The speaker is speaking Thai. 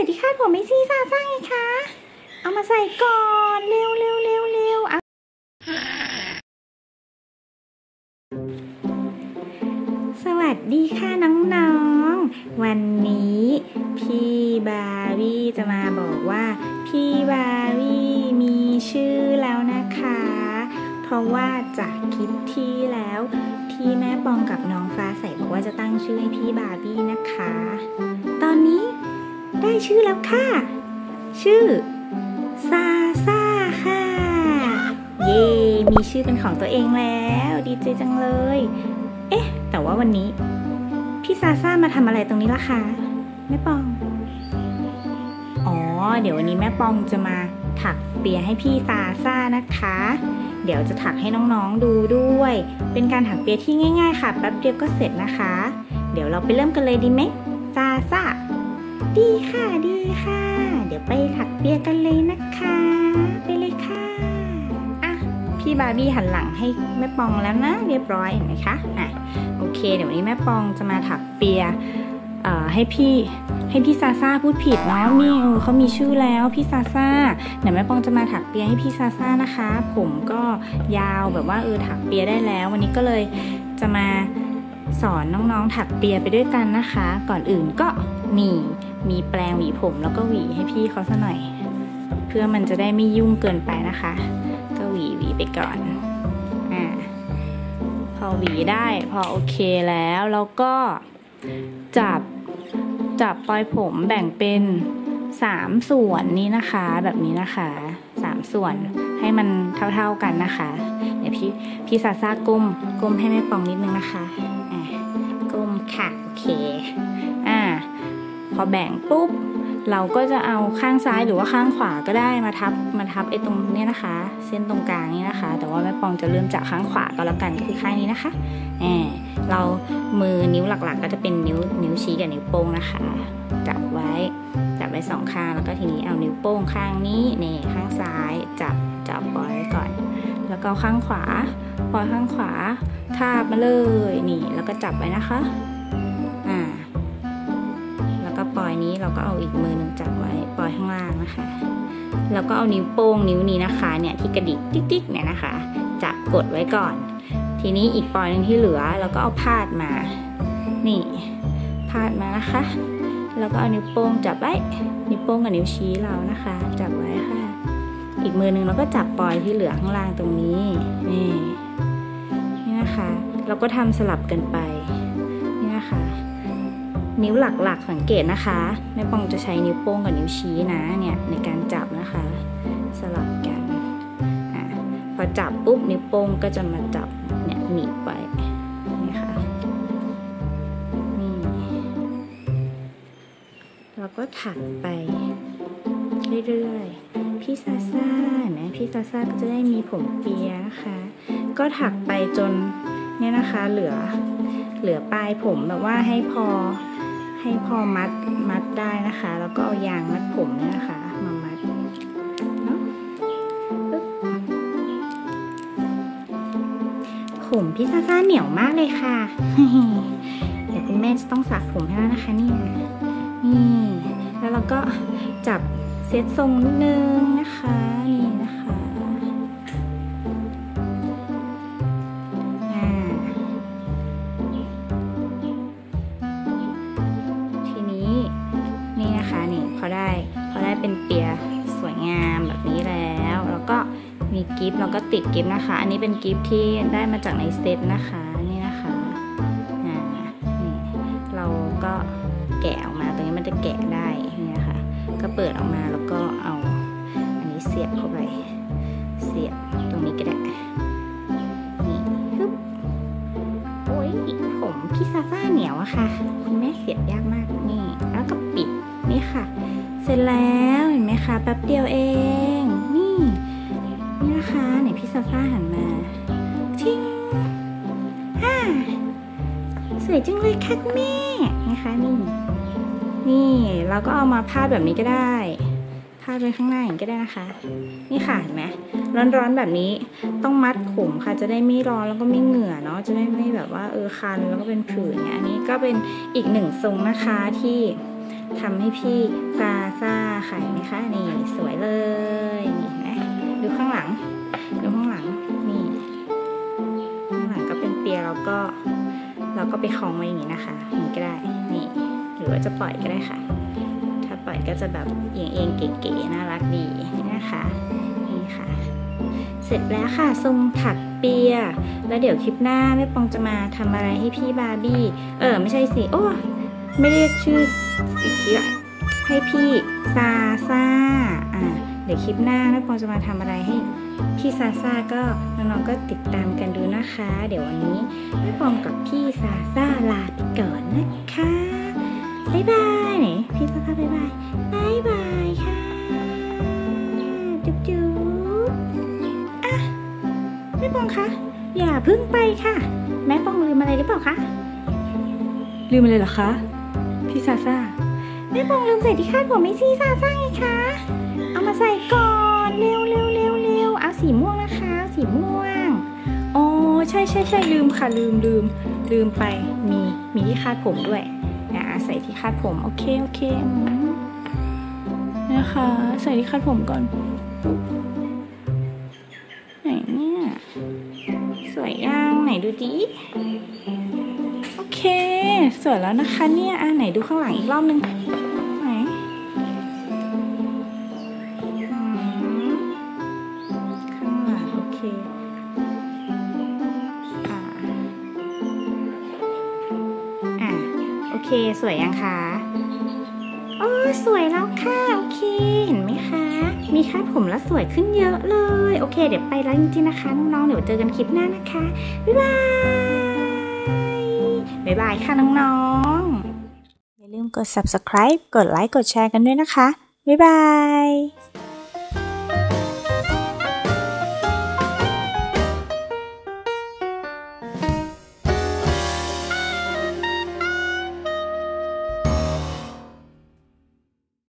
ส่ที่คาดผมไม่ซีซ่าซ่าไงคะ เอามาใส่ก่อน เร็วเร็วเร็วเร็วเอาสวัสดีค่ะน้องๆ วันนี้พี่บาร์บี้จะมาบอกว่า พี่บาร์บี้มีชื่อแล้วนะคะ เพราะว่าจากคลิปที่แล้ว ที่แม่ปองกับน้องฟ้าใสบอกว่าจะตั้งชื่อให้พี่บาร์บี้นะคะ ตอนนี้ ได้ชื่อแล้วค่ะ ชื่อ ซาซาค่ะ เย้มีชื่อเป็นของตัวเองแล้ว ดีใจจังเลย เอ๊ะ แต่ว่าวันนี้ พี่ซาซามาทำอะไรตรงนี้ล่ะคะแม่ปอง อ๋อ เดี๋ยววันนี้แม่ปองจะมาถักเปียให้พี่ซาซ่านะคะ เดี๋ยวจะถักให้น้องๆดูด้วย เป็นการถักเปียที่ง่าย ๆ ค่ะ แป๊บเดียวก็เสร็จนะคะ เดี๋ยวเราไปเริ่มกันเลยดีไหมซาซา ดีค่ะดีค่ะ เดี๋ยวไปถักเปียกันเลยนะคะ ไปเลยค่ะอะพี่บาร์บี้หันหลังให้แม่ปองแล้วนะ เรียบร้อยเห็นไหมคะอะโอเค เดี๋ยววันนี้แม่ปองจะมาถักเปียเอ่อให้พี่ให้พี่ซาซ่าพูดผิดเนาะนี่เออเขามีชื่อแล้วพี่ซาซ่าเดี๋ยวแม่ปองจะมาถักเปียให้พี่ซาซ่านะคะ ผมก็ยาวแบบว่าเออถักเปียได้แล้ว วันนี้ก็เลยจะมาสอนน้องๆถักเปียไปด้วยกันนะคะ ก่อนอื่นก็นี่ มีแปรงหวีผมแล้วก็หวีให้พี่เขาซะหน่อย เพื่อมันจะได้ไม่ยุ่งเกินไปนะคะ ก็หวีหวีไปก่อนอ่าพอหวีได้พอโอเคแล้วแล้วก็จับจับปลายผมแบ่งเป็นสามส่วนนี้นะคะ แบบนี้นะคะสามส่วนให้มันเท่าๆกันนะคะ เดี๋ยวพี่พี่ซาซ่าก้มก้มให้แม่ปองนิดนึงนะคะอะก้มค่ะ โอเค พอแบ่งปุ๊บ เราก็จะเอาข้างซ้ายหรือว่าข้างขวาก็ได้มาทับมาทับไอ้ตรงนี้นะคะ เส้นตรงกลางนี้นะคะ แต่ว่าแม่ปองจะเริ่มจากข้างขวาก็แล้วกันก็คือข้างนี้นะคะแหมเรามือนิ้วหลักๆ ก็จะเป็นนิ้วนิ้วชี้กับนิ้วโป้งนะคะ จับไว้จับไว้สองข้างแล้วก็ทีนี้เอานิ้วโป้งข้างนี้นี่ข้างซ้ายจับจับปล่อยไว้ก่อน แล้วก็ข้างขวาปล่อยข้างขวาทาบมาเลยนี่ แล้วก็จับไว้นะคะ นี้เราก็เอาอีกมือหนึ่งจับไว้ปล่อยข้างล่างนะคะ แล้วก็เอานิ้วโป้งนิ้วนี้นะคะเนี่ยที่กระดิกติ๊กๆเนี่ยนะคะ จับกดไว้ก่อน ทีนี้อีกปล่อยหนึ่งที่เหลือเราก็เอาพาดมา นี่พาดมานะคะ แล้วก็เอานิ้วโป้งจับไว้ นิ้วโป้งกับนิ้วชี้เรานะคะ จับไว้ค่ะ อีกมือหนึ่งเราก็จับปล่อยที่เหลือข้างล่างตรงนี้ นี่ นี่นะคะ เราก็ทำสลับกันไป นิ้วหลักๆ สังเกตนะคะแม่ปองจะใช้นิ้วโป้งกับนิ้วชี้นะเนี่ยในการจับนะคะ สลับกันอพอจับปุ๊บนิ้วโป้งก็จะมาจับเนี่ยหนีบไปนี่ค่ะนี่แล้วก็ถักไปเรื่อยๆพี่ซาซ่าเห็นไหมพี่ซาซ่าก็จะได้มีผมเปียนะคะ ก็ถักไปจนเนี่ยนะคะเหลือเหลือปลายผมแบบว่าให้พอ ให้พอมัดมัดได้นะคะ แล้วก็เอายางมัดผมเนี่ยนะคะมามัดเนาะปึ๊บผมพี่ซาซ่าเหนียวมากเลยค่ะ เดี๋ยวคุณแม่จะต้องสระผมให้แล้วนะคะเนี่ยนี่ แล้วเราก็จับเซตทรงนิดนึงนะคะนี่ มีกิฟต์แล้วก็ติดกิฟต์นะคะ อันนี้เป็นกิฟต์ที่ได้มาจากในเซตนะคะนี่นะคะอ่านี่เราก็แกะออกมาตรงนี้มันจะแกะได้นี่นะคะก็เปิดออกมาแล้วก็เอาอันนี้เสียบเข้าไป เสียบตรงนี้ก็ได้นี่ฮึบโอ้ยผมพี่ซาซ่าเหนียวอะค่ะ คุณแม่เสียบยากมากนี่ แล้วก็ปิดนี่ค่ะ เสร็จแล้วเห็นไหมคะแป๊บเดียวเอง ซาซ่าหันมาทิ้งฮ่าสวยจังเลยค่ะคุณแม่นะคะนี่นี่เราก็เอามาพาดแบบนี้ก็ได้พาดไว้ข้างหน้าอย่างนี้ก็ได้นะคะ นี่ค่ะเห็นไหมร้อนๆแบบนี้ต้องมัดผมค่ะจะได้ไม่ร้อนแล้วก็ไม่เหงื่อเนาะจะได้ไม่แบบว่าเออคันแล้วก็เป็นผื่นเนี่ยอันนี้ก็เป็นอีกหนึ่งทรงนะคะที่ทำให้พี่ซาซาค่ะเห็นไหมคะนี่สวยเลยนี่นะดูข้างหลัง เร์แล้วก็เราก็ไปคล้องไว้อย่างนี้นะคะนี้ก็ได้นี่หรือว่าจะปล่อยก็ได้ค่ะ ถ้าปล่อยก็จะแบบเอียงเอียงๆเก๋ๆน่ารักดีนะคะนี่ค่ะ เสร็จแล้วค่ะทรงถักเปีย แล้วเดี๋ยวคลิปหน้าแม่ปองจะมาทำอะไรให้พี่บาร์บี้เออไม่ใช่สิโอ้ไม่เรียกชื่ออีกทีละให้พี่ซาซาอ่าเดี๋ยวคลิปหน้าแม่ปองจะมาทำอะไรให้ พี่ซาซาก็น้องๆก็ติดตามกันดูนะคะ เดี๋ยววันนี้แม่ปองกับพี่ซาซาลาไปก่อนนะคะบ๊ายบายไหนพี่ซาซาบ๊ายบายบ๊ายบายค่ะจุ๊บจุ๊บอะแม่ปองคะอย่าเพึ่งไปค่ะ แม่ปองลืมอะไรหรือเปล่าคะลืมอะไรเหรอคะพี่ซาซาแม่ปองลืมใส่ที่คาดผมให้พี่ซาซาไงคะเอามาใส่ก่อนเร็วเร็วเร็วเร็วเอา สีม่วงนะคะ สีม่วงอ๋อใช่ใช่ใช่ลืมค่ะลืมลืมลืมไปมีมีที่คาดผมด้วยนะใส่ที่คาดผมโอเคโอเคนะคะ ใส่ที่คาดผมก่อนไหนเนี่ยสวยยังไหนดูดิโอเค สวยแล้วนะคะเนี่ยอะไหนดูข้างหลังอีกรอบนึง เคอ่าอะโอเค สวยยังคะโอ้สวยแล้วค่ะ โอเค เห็นไหมคะ มีคาดผมแล้วสวยขึ้นเยอะเลย โอเค เดี๋ยวไปแล้วจริงๆนะคะ น้องๆ เดี๋ยวเจอกันคลิปหน้านะคะ บ๊ายบาย บ๊ายบายค่ะน้องๆ อย่าลืมกด subscribe กดไลค์ กดแชร์กันด้วยนะคะ บ๊ายบาย